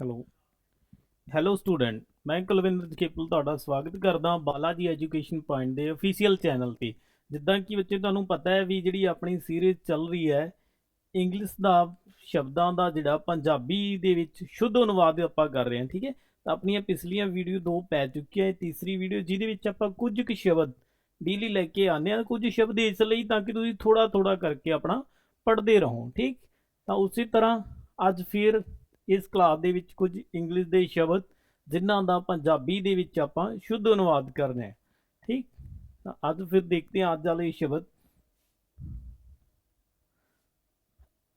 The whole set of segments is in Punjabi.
ਹੈਲੋ। ਹੈਲੋ ਸਟੂਡੈਂਟ, ਮੈਂ ਕੁਲਵਿੰਦਰ ਖੇਪਲ ਤੁਹਾਡਾ ਸਵਾਗਤ ਕਰਦਾ ਹਾਂ ਬਾਲਾਜੀ ਐਜੂਕੇਸ਼ਨ ਪੁਆਇੰਟ ਦੇ ਅਫੀਸ਼ੀਅਲ ਚੈਨਲ ਤੇ। ਜਿੱਦਾਂ ਕਿ ਬੱਚੇ ਤੁਹਾਨੂੰ ਪਤਾ ਹੈ ਵੀ ਜਿਹੜੀ ਆਪਣੀ ਸੀਰੀਜ਼ ਚੱਲ ਰਹੀ ਹੈ ਇੰਗਲਿਸ਼ ਦਾ ਸ਼ਬਦਾਂ ਦਾ ਜਿਹੜਾ ਪੰਜਾਬੀ ਦੇ ਵਿੱਚ ਸ਼ੁੱਧ ਅਨੁਵਾਦ ਆਪਾਂ ਕਰ ਰਹੇ ਹਾਂ, ਠੀਕ ਹੈ? ਤਾਂ ਆਪਣੀਆਂ ਪਿਛਲੀਆਂ ਵੀਡੀਓ ਦੋ ਪੈ ਚੁੱਕੀਆਂ ਹੈ। ਤੀਸਰੀ ਵੀਡੀਓ ਜਿਹਦੇ ਵਿੱਚ ਆਪਾਂ ਕੁਝ ਕੁ ਸ਼ਬਦ ਡੇਲੀ ਲੈ ਕੇ ਆਉਂਦੇ ਹਾਂ, ਕੁਝ ਸ਼ਬਦ ਇਸ ਲਈ ਤਾਂ ਕਿ ਤੁਸੀਂ ਥੋੜਾ ਥੋੜਾ ਕਰਕੇ ਆਪਣਾ ਪੜ੍ਹਦੇ ਰਹੋ, ਠੀਕ? ਤਾਂ ਉਸੇ ਤਰ੍ਹਾਂ ਅੱਜ ਫਿਰ ਇਸ ਕਲਾਸ ਦੇ ਵਿੱਚ ਕੁਝ ਇੰਗਲਿਸ਼ ਦੇ ਸ਼ਬਦ ਜਿਨ੍ਹਾਂ ਦਾ ਪੰਜਾਬੀ ਦੇ ਵਿੱਚ ਆਪਾਂ ਸ਼ੁੱਧ ਅਨੁਵਾਦ ਕਰਨਾ ਹੈ ਠੀਕ? ਤਾਂ ਅੱਜ ਫਿਰ ਦੇਖਦੇ ਹਾਂ ਅੱਜ ਵਾਲੇ ਸ਼ਬਦ।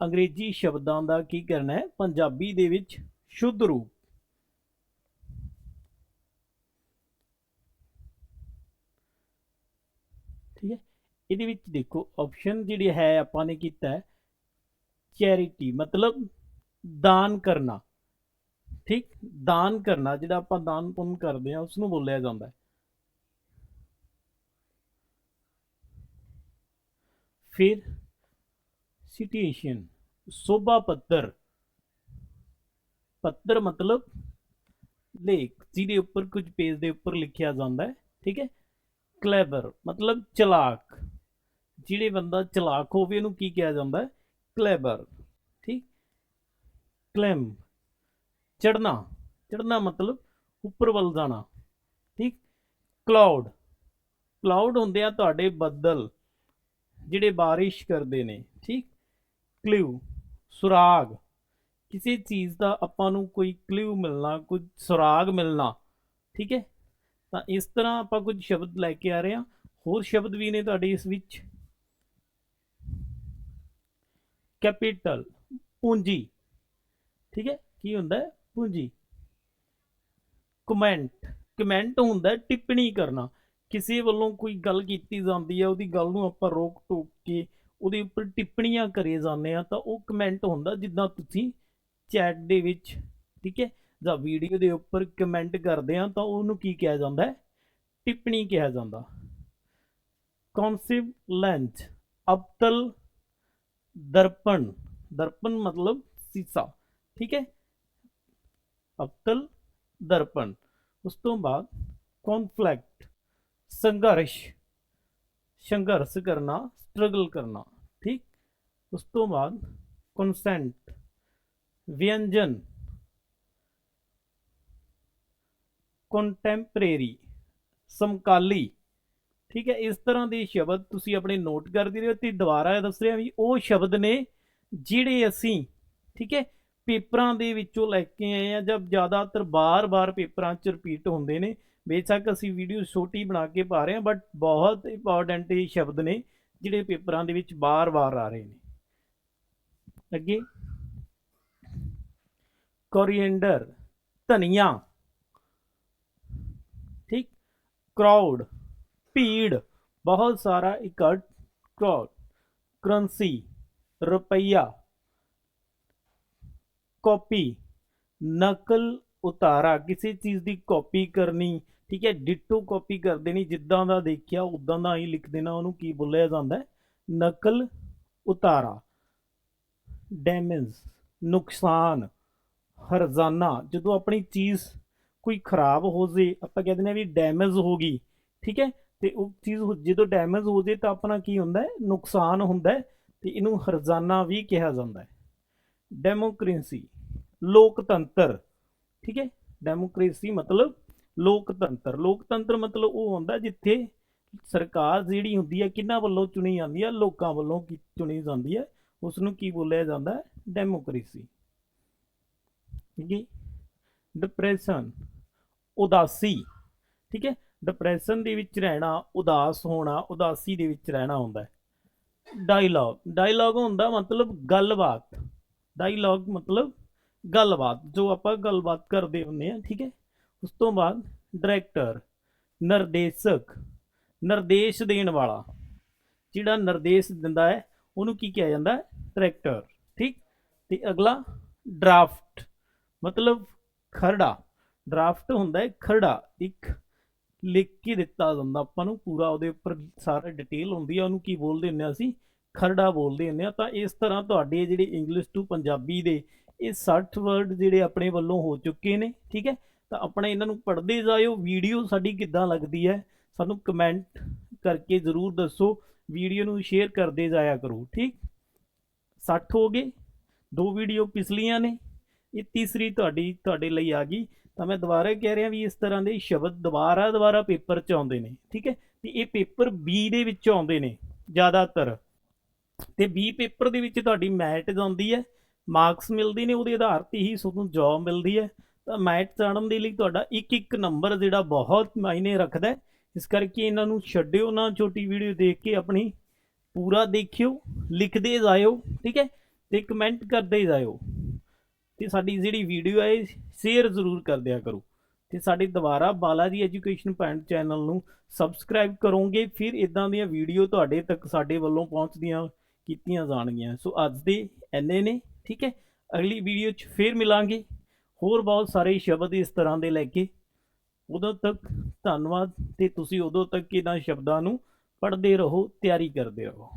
ਅੰਗਰੇਜ਼ੀ ਸ਼ਬਦਾਂ ਦਾ ਕੀ ਕਰਨਾ ਹੈ? ਪੰਜਾਬੀ ਦੇ ਵਿੱਚ ਸ਼ੁੱਧ ਰੂਪ। ਠੀਕ ਹੈ? ਇਹਦੇ ਵਿੱਚ ਦੇਖੋ ਆਪਸ਼ਨ ਜਿਹੜੀ ਹੈ, ਆਪਾਂ ਨੇ ਕੀਤਾ ਹੈ ਚੈਰਿਟੀ ਮਤਲਬ ਦਾਨ ਕਰਨਾ। ਠੀਕ? ਦਾਨ ਕਰਨਾ, ਜਿਹੜਾ ਆਪਾਂ ਦਾਨ ਪੁੰਨ ਕਰਦੇ ਆ ਉਸ ਨੂੰ ਬੋਲਿਆ ਜਾਂਦਾ ਹੈ। ਫਿਰ ਸਿਟੀਏਸ਼ਨ ਸੋਭਾ ਪੱਤਰ ਪੱਤਰ ਮਤਲਬ ਲੇਖ, ਜਿਹਦੇ ਉੱਪਰ ਕੁਝ ਪੇਜ ਦੇ ਉੱਪਰ ਲਿਖਿਆ ਜਾਂਦਾ ਹੈ, ਠੀਕ ਹੈ? ਕਲੇਵਰ ਮਤਲਬ ਚਲਾਕ। ਜਿਹੜੇ ਬੰਦਾ ਚਲਾਕ ਹੋਵੇ, ਉਹਨੂੰ ਕੀ ਕਿਹਾ ਜਾਂਦਾ ਹੈ? ਕਲੇਵਰ ਠੀਕ? ਕਲੈਮ ਚੜਨਾ ਚੜਨਾ ਮਤਲਬ ਉੱਪਰ ਵੱਲ ਜਾਣਾ, ਠੀਕ? ਕਲਾਉਡ ਕਲਾਉਡ ਹੁੰਦੇ ਆ ਤੁਹਾਡੇ ਬੱਦਲ, ਜਿਹੜੇ ਬਾਰਿਸ਼ ਕਰਦੇ ਨੇ, ਠੀਕ? ਕਲਿਊ, ਸੁਰਾਗ। ਕਿਸੇ ਚੀਜ਼ ਦਾ ਆਪਾਂ ਨੂੰ ਕੋਈ ਕਲਿਊ ਮਿਲਣਾ, ਕੋਈ ਸੁਰਾਗ ਮਿਲਣਾ, ਠੀਕ ਹੈ? ਤਾਂ ਇਸ ਤਰ੍ਹਾਂ ਆਪਾਂ ਕੁਝ ਸ਼ਬਦ ਲੈ ਕੇ ਆ ਰਹੇ ਹਾਂ। ਹੋਰ ਸ਼ਬਦ ਵੀ ਨੇ ਤੁਹਾਡੇ ਇਸ ਵਿੱਚ। ਕੈਪੀਟਲ, ਪੂੰਜੀ। ਠੀਕ ਹੈ, ਕੀ ਹੁੰਦਾ ਪੂੰਜੀ। ਕਮੈਂਟ। ਕਮੈਂਟ ਹੁੰਦਾ ਟਿੱਪਣੀ ਕਰਨਾ। ਕਿਸੇ ਵੱਲੋਂ ਕੋਈ ਗੱਲ ਕੀਤੀ ਜਾਂਦੀ ਹੈ, ਉਹਦੀ ਗੱਲ ਨੂੰ ਆਪਾਂ ਰੋਕ ਟੋਕ ਕੇ ਉਹਦੇ ਉੱਪਰ ਟਿੱਪਣੀਆਂ ਕਰੇ ਜਾਂਦੇ ਆ ਤਾਂ ਉਹ ਕਮੈਂਟ ਹੁੰਦਾ ਜਿੱਦਾਂ ਤੁਸੀਂ ਚੈਟ ਦੇ ਵਿੱਚ, ਠੀਕ ਹੈ, ਜਾਂ ਵੀਡੀਓ ਦੇ ਉੱਪਰ ਕਮੈਂਟ ਕਰਦੇ ਆ ਤਾਂ ਉਹਨੂੰ ਕੀ ਕਿਹਾ ਜਾਂਦਾ ਹੈ? ਟਿੱਪਣੀ ਕਿਹਾ ਜਾਂਦਾ। ਕੌਨਸਿਵ ਲੈਂਚ ਅਬਤਲ ਦਰਪਣ। ਦਰਪਣ ਮਤਲਬ ਸੀਸਾ। ਠੀਕ ਹੈ? ਅਬਤਲ ਦਰਪਣ। ਉਸ ਤੋਂ ਬਾਅਦ ਕੌਨਫਲਿਕਟ ਸੰਘਰਸ਼ ਸੰਘਰਸ਼ ਕਰਨਾ ਸਟਰਗਲ ਕਰਨਾ, ਠੀਕ? ਉਸ ਤੋਂ ਬਾਅਦ ਕਨਸੈਂਟ ਵਿਅੰਜਨ ਕੰਟੈਂਪਰੇਰੀ ਸਮਕਾਲੀ, ਠੀਕ ਹੈ? ਇਸ ਤਰ੍ਹਾਂ ਦੇ ਸ਼ਬਦ ਤੁਸੀਂ ਆਪਣੇ ਨੋਟ ਕਰਦੇ ਰਹੋ ਤੇ ਦੁਬਾਰਾ ਦੱਸ ਰਿਹਾ ਵੀ ਉਹ ਸ਼ਬਦ ਨੇ ਜਿਹੜੇ ਅਸੀਂ, ਠੀਕ ਹੈ? ਪੇਪਰਾਂ ਦੇ ਵਿੱਚੋਂ ਲੈ ਕੇ ਆਏ ਆ ਜਦ ਜ਼ਿਆਦਾਤਰ ਬਾਰ-ਬਾਰ ਪੇਪਰਾਂ 'ਚ ਰਿਪੀਟ ਹੁੰਦੇ ਨੇ। ਬੇਸ਼ੱਕ ਅਸੀਂ ਵੀਡੀਓ ਛੋਟੀ ਬਣਾ ਕੇ ਪਾ ਰਹੇ ਹਾਂ ਬਟ ਬਹੁਤ ਇੰਪੋਰਟੈਂਟ ਇਹ ਸ਼ਬਦ ਨੇ, ਜਿਹੜੇ ਪੇਪਰਾਂ ਦੇ ਵਿੱਚ ਬਾਰ-ਬਾਰ ਆ ਰਹੇ ਨੇ। ਅੱਗੇ। ਕੋਰੀਐਂਡਰ ਧਨੀਆ। ਠੀਕ। ਕਰਾਊਡ ਭੀੜ, ਬਹੁਤ ਸਾਰਾ ਇਕੱਠ ਕਰਾਊਡ ਕਰੰਸੀ ਰੁਪਈਆ। ਕਾਪੀ ਨਕਲ ਉਤਾਰਾ, ਕਿਸੇ ਚੀਜ਼ ਦੀ ਕਾਪੀ ਕਰਨੀ, ਠੀਕ ਹੈ ਡਿਟੋ ਕਾਪੀ ਕਰ ਦੇਣੀ, ਜਿੱਦਾਂ ਦਾ ਦੇਖਿਆ ਉਦਾਂ ਦਾ ਹੀ ਲਿਖ ਦੇਣਾ, ਉਹਨੂੰ ਕੀ ਬੋਲਿਆ ਜਾਂਦਾ ਨਕਲ ਉਤਾਰਾ ਡੈਮੇਜ ਨੁਕਸਾਨ, ਹਰਜ਼ਾਨਾ, ਜਦੋਂ ਆਪਣੀ ਚੀਜ਼ ਕੋਈ ਖਰਾਬ ਹੋ ਜੇ, ਆਪਾਂ ਕਹਿੰਦੇ ਨੇ ਵੀ ਡੈਮੇਜ ਹੋ ਗਈ, ਠੀਕ ਹੈ, ਤੇ ਉਹ ਚੀਜ਼ ਜਦੋਂ ਡੈਮੇਜ ਹੋ ਜੇ ਤਾਂ ਆਪਣਾ ਕੀ ਹੁੰਦਾ ਹੈ? ਨੁਕਸਾਨ ਹੁੰਦਾ ਹੈ, ਤੇ ਇਹਨੂੰ ਹਰਜ਼ਾਨਾ ਵੀ ਕਿਹਾ ਜਾਂਦਾ ਹੈ। ਡੈਮੋਕ੍ਰੇਸੀ, ਲੋਕਤੰਤਰ, ਠੀਕ ਹੈ? ਡੈਮੋਕ੍ਰੇਸੀ ਮਤਲਬ ਲੋਕਤੰਤਰ। ਲੋਕਤੰਤਰ ਮਤਲਬ ਉਹ ਹੁੰਦਾ ਜਿੱਥੇ ਸਰਕਾਰ ਜਿਹੜੀ ਹੁੰਦੀ ਹੈ, ਕਿਹਨਾਂ ਵੱਲੋਂ ਚੁਣੀ ਜਾਂਦੀ ਹੈ? ਲੋਕਾਂ ਵੱਲੋਂ ਕੀ ਚੁਣੀ ਜਾਂਦੀ ਹੈ? ਉਸ ਨੂੰ ਕੀ ਬੋਲਿਆ ਜਾਂਦਾ ਹੈ? ਡੈਮੋਕ੍ਰੇਸੀ। ਠੀਕ ਡਿਪਰੈਸ਼ਨ, ਉਦਾਸੀ। ਠੀਕ ਹੈ? ਡਿਪਰੈਸ਼ਨ ਦੇ ਵਿੱਚ ਰਹਿਣਾ, ਉਦਾਸ ਹੋਣਾ, ਉਦਾਸੀ ਦੇ ਵਿੱਚ ਰਹਿਣਾ ਹੁੰਦਾ ਹੈ। ਡਾਇਲੌਗ। ਡਾਇਲੌਗ ਹੁੰਦਾ ਮਤਲਬ ਗੱਲਬਾਤ। ਡਾਇਲੌਗ ਮਤਲਬ ਗੱਲਬਾਤ, ਜੋ ਆਪਾਂ ਗੱਲਬਾਤ ਕਰਦੇ ਹੁੰਦੇ ਆ ਠੀਕ ਹੈ? ਉਸ ਤੋਂ ਬਾਅਦ ਡਾਇਰੈਕਟਰ ਨਿਰਦੇਸ਼ਕ, ਨਿਰਦੇਸ਼ ਦੇਣ ਵਾਲਾ, ਜਿਹੜਾ ਨਿਰਦੇਸ਼ ਦਿੰਦਾ ਹੈ, ਉਹਨੂੰ ਕੀ ਕਿਹਾ ਜਾਂਦਾ ਹੈ? ਡਾਇਰੈਕਟਰ ਠੀਕ? ਤੇ ਅਗਲਾ ਡਰਾਫਟ ਮਤਲਬ ਖਰੜਾ ਡਰਾਫਟ ਹੁੰਦਾ ਹੈ ਖਰੜਾ, ਇੱਕ ਲਿਖ ਕੇ ਦਿੱਤਾ ਜਾਂਦਾ ਆਪਾਂ ਨੂੰ, ਪੂਰਾ ਉਹਦੇ ਉੱਪਰ ਸਾਰਾ ਡਿਟੇਲ ਹੁੰਦੀ ਆ ਉਹਨੂੰ ਕੀ ਬੋਲਦੇ ਹੁੰਦੇ ਆ ਅਸੀਂ? ਖਰੜਾ ਬੋਲਦੇ ਹੁੰਦੇ ਆ, ਤਾਂ ਇਸ ਤਰ੍ਹਾਂ ਤੁਹਾਡੇ ਜਿਹੜੇ ਇੰਗਲਿਸ਼ ਟੂ ਪੰਜਾਬੀ ਦੇ ਇਹ 60 ਵਰਡ ਜਿਹੜੇ ਆਪਣੇ ਵੱਲੋਂ ਹੋ ਚੁੱਕੇ ਨੇ, ਠੀਕ ਹੈ? ਤਾਂ ਆਪਣਾ ਇਹਨਾਂ ਨੂੰ ਪੜ੍ਹਦੇ ਜਾਇਓ ਵੀਡੀਓ ਸਾਡੀ ਕਿੱਦਾਂ ਲੱਗਦੀ ਹੈ, ਸਾਨੂੰ ਕਮੈਂਟ ਕਰਕੇ ਜ਼ਰੂਰ ਦੱਸੋ ਵੀਡੀਓ ਨੂੰ ਸ਼ੇਅਰ ਕਰਦੇ ਜਾਇਆ ਕਰੋ, ਠੀਕ? 60 ਹੋ ਗਏ, ਦੋ ਵੀਡੀਓ ਪਿਛਲੀਆਂ ਨੇ, ਇਹ ਤੀਸਰੀ ਤੁਹਾਡੀ, ਤੁਹਾਡੇ ਲਈ ਆ ਗਈ, ਤਾਂ ਮੈਂ ਦੁਬਾਰਾ ਕਹਿ ਰਿਹਾ ਵੀ ਇਸ ਤਰ੍ਹਾਂ ਦੇ ਸ਼ਬਦ ਦੁਬਾਰਾ ਦੁਬਾਰਾ ਪੇਪਰ 'ਚ ਆਉਂਦੇ ਨੇ, ਠੀਕ ਹੈ? ਤੇ ਇਹ ਪੇਪਰ ਬੀ ਦੇ ਵਿੱਚ ਆਉਂਦੇ ਨੇ ਜ਼ਿਆਦਾਤਰ। ਤੇ ਬੀ ਪੇਪਰ ਦੇ ਵਿੱਚ ਤੁਹਾਡੀ ਮੈਟ ਜਾਂਦੀ ਹੈ ਮਾਰਕਸ ਮਿਲਦੇ ਨੇ, ਉਹਦੇ ਆਧਾਰ ਤੇ ਹੀ ਤੁਹਾਨੂੰ ਜੌਬ ਮਿਲਦੀ ਹੈ। ਤਾਂ ਮੈਟ ਜਾਣਨ ਦੇ ਲਈ ਤੁਹਾਡਾ ਇੱਕ ਇੱਕ ਨੰਬਰ ਜਿਹੜਾ ਬਹੁਤ ਮਾਇਨੇ ਰੱਖਦਾ ਇਸ ਕਰਕੇ ਇਹਨਾਂ ਨੂੰ ਛੱਡਿਓ ਨਾ, ਛੋਟੀ ਵੀਡੀਓ ਦੇਖ ਕੇ ਆਪਣੀ, ਪੂਰਾ ਦੇਖਿਓ, ਲਿਖਦੇ ਜਾਇਓ, ਠੀਕ ਹੈ, ਤੇ ਕਮੈਂਟ ਕਰਦੇ ਜਾਇਓ। ਤੇ ਸਾਡੀ ਜਿਹੜੀ ਵੀਡੀਓ ਹੈ ਸ਼ੇਅਰ ਜ਼ਰੂਰ ਕਰ ਦਿਆ ਕਰੋ। ਤੇ ਸਾਡੇ ਦੁਬਾਰਾ ਬਾਲਾਜੀ ਐਜੂਕੇਸ਼ਨ ਪੁਆਇੰਟ ਚੈਨਲ ਨੂੰ ਸਬਸਕ੍ਰਾਈਬ ਕਰੋਗੇ, ਫਿਰ ਇਦਾਂ ਦੀਆਂ ਵੀਡੀਓ ਤੁਹਾਡੇ ਤੱਕ ਸਾਡੇ ਵੱਲੋਂ ਪਹੁੰਚਦੀਆਂ ਕੀਤੀਆਂ ਜਾਣਗੀਆਂ। ਸੋ ਅੱਜ ਦੇ ਐਨੇ ਨੇ, ਠੀਕ ਹੈ? ਅਗਲੀ ਵੀਡੀਓ 'ਚ ਫਿਰ ਮਿਲਾਂਗੇ। ਹੋਰ ਬਹੁਤ ਸਾਰੇ ਸ਼ਬਦ ਇਸ ਤਰ੍ਹਾਂ ਦੇ ਲੈ ਕੇ। ਉਦੋਂ ਤੱਕ ਧੰਨਵਾਦ ਤੇ ਤੁਸੀਂ ਉਦੋਂ ਤੱਕ ਇਹਨਾਂ ਸ਼ਬਦਾਂ ਨੂੰ ਪੜ੍ਹਦੇ ਰਹੋ, ਤਿਆਰੀ ਕਰਦੇ ਰਹੋ।